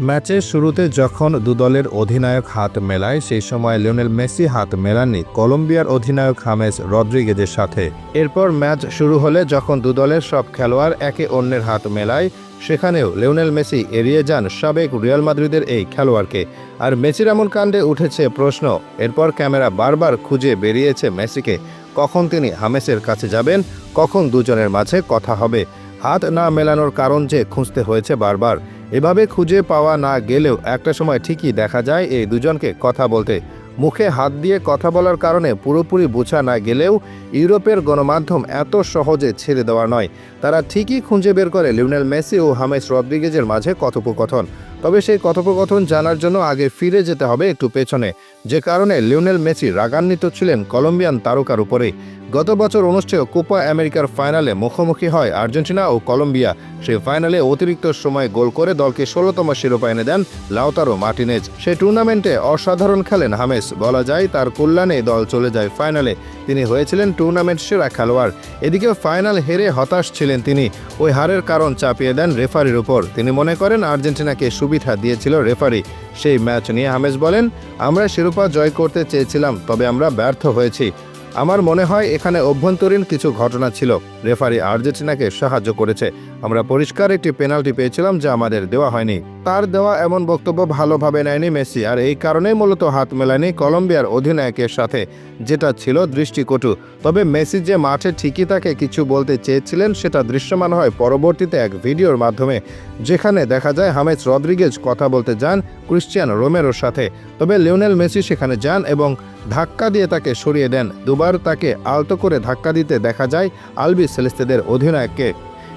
ম্যাচের শুরুতে যখন দুদলের অধিনায়ক হাত মেলায়, সেই সময় লিওনেল মেসি হাত মেলাননি। কলম্বিয়ার অধিনায়ক হামেস রদ্রিগেজের সাথে। এরপর ম্যাচ শুরু হলে যখন দুদলের সব খেলোয়াড় একে অন্যের হাত মেলায়, সেখানেও লিওনেল মেসি এড়িয়ে যান সাবেক রিয়াল মাদ্রিদের এই খেলোয়াড়কে। আর মেসির এমন কাণ্ডে উঠেছে প্রশ্ন, এরপর ক্যামেরা বারবার খুঁজে বেরিয়েছে মেসিকে। কখন তিনি হামেসের কাছে যাবেন, কখন দুজনের মাঝে কথা হবে, হাত না মেলানোর কারণ যে খুঁজতে হয়েছে বারবার। এভাবে খুঁজে পাওয়া না গেলেও একটা সময় ঠিকই দেখা যায় এই দুজনকে কথা বলতে। মুখে হাত দিয়ে কথা বলার কারণে পুরোপুরি বোঝা না গেলেও ইউরোপের গণমাধ্যম এত সহজে ছেড়ে দেওয়া নয়। তারা ঠিকই খুঁজে বের করে লিওনেল মেসি ও হামেস রদ্রিগেজের মাঝে কথোপকথন। তবে সেই কথোপকথন জানার জন্য আগে ফিরে যেতে হবে একটু পেছনে। যে কারণে লিওনেল মেসি রাগান্বিত ছিলেন কলম্বিয়ান তারকার উপরে। গত বছর অনুষ্ঠেয় কোপা আমেরিকার ফাইনালে মুখোমুখি হয় আর্জেন্টিনা ও কলম্বিয়া। সেই ফাইনালে অতিরিক্ত সময় গোল করে দলকে ষোলোতম শিরোপা এনে দেন লাউতারো মার্টিনেজ। সেই টুর্নামেন্টে অসাধারণ খেলেন হামেস। বলা যায় তার কল্যাণে দল চলে যায় ফাইনালে। তিনি হয়েছিলেন টুর্নামেন্ট সেরা খেলোয়াড়। এদিকে ফাইনাল হেরে হতাশ ছিলেন তিনি। ওই হারের কারণ চাপিয়ে দেন রেফারির উপর। তিনি মনে করেন আর্জেন্টিনাকে সুবিধা দিয়েছিল রেফারি। সেই ম্যাচ নিয়ে হামেজ বলেন, আমরা শিরোপা জয় করতে চেয়েছিলাম, তবে আমরা ব্যর্থ হয়েছি। আমার মনে হয় এখানে অভ্যন্তরীণ কিছু ঘটনা ছিল। রেফারি আর্জেন্টিনাকে সাহায্য করেছে। আমরা পরিষ্কার একটি পেনাল্টি পেয়েছিলাম যা আমাদের দেওয়া হয়নি। তার দেওয়া এমন বক্তব্য ভালোভাবে নেয়নি মেসি, আর এই কারণেই মূলত হাত মেলায়নি কলম্বিয়ার অধিনায়কের সাথে, যেটা ছিল দৃষ্টিকটু। তবে মেসি যে মাঠে ঠিকই তাকে কিছু বলতে চেয়েছিলেন, সেটা দৃশ্যমান হয় পরবর্তীতে এক ভিডিওর মাধ্যমে, যেখানে দেখা যায় হামেজ রদ্রিগেজ কথা বলতে যান ক্রিশ্চিয়ান রোমেরোর সাথে। তবে লিওনেল মেসি সেখানে যান এবং ধাক্কা দিয়ে তাকে সরিয়ে দেন। দুবার তাকে আলতো করে ধাক্কা দিতে দেখা যায় আলবি সেলেস্তেদের অধিনায়ককে।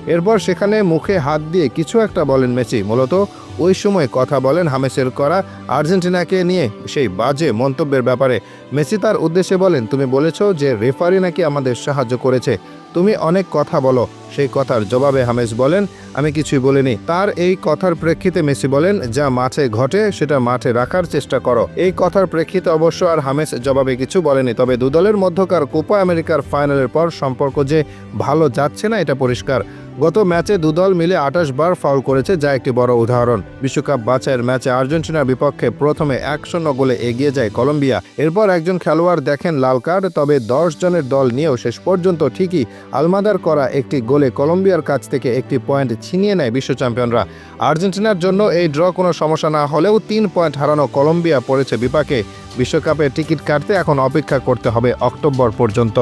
এরপর সেখানে মুখে হাত দিয়ে কিছু একটা বলেন মেসি। মূলত ওই সময় কথা বলেন হামেসের করা আর্জেন্টিনাকে নিয়ে সেই বাজে মন্তব্যের ব্যাপারে। মেসি তার উদ্দেশ্যে বলেন, তুমি বলেছ যে রেফারি নাকি আমাদের সাহায্য করেছে। তুমি অনেক কথা বলো। সেই কথার জবাবে হামেস বলেন, আমি কিছুই বলিনি। তার এই কথার প্রেক্ষিতে মেসি বলেন, যা মাঠে ঘটে সেটা মাঠে রাখার চেষ্টা করো। এই কথার প্রেক্ষিতে অবশ্য আর হামেস জবাবে কিছু বলেনি, তবে দুদলের মধ্যকার কোপা আমেরিকার ফাইনালের পর সম্পর্ক যে ভালো যাচ্ছে না, এটা পরিষ্কার। গত ম্যাচে দুদল মিলে আঠাশ বার ফাউল করেছে, যা একটি বড় উদাহরণ। বিশ্বকাপ বাছাইয়ের ম্যাচে আর্জেন্টিনার বিপক্ষে প্রথমে এক শূন্য গোলে এগিয়ে যায় কলম্বিয়া। এরপর একজন খেলোয়াড় দেখেন লাল কার্ড, তবে দশ জনের দল নিয়েও শেষ পর্যন্ত ঠিকই আলমাদার করা একটি গোলে কলম্বিয়ার কাছ থেকে একটি পয়েন্ট ছিনিয়ে নেয় বিশ্ব চ্যাম্পিয়নরা। আর্জেন্টিনার জন্য এই ড্র কোনো সমস্যা না হলেও তিন পয়েন্ট হারানো কলম্বিয়া পড়েছে বিপাকে। বিশ্বকাপে টিকিট কাটতে এখন অপেক্ষা করতে হবে অক্টোবর পর্যন্ত।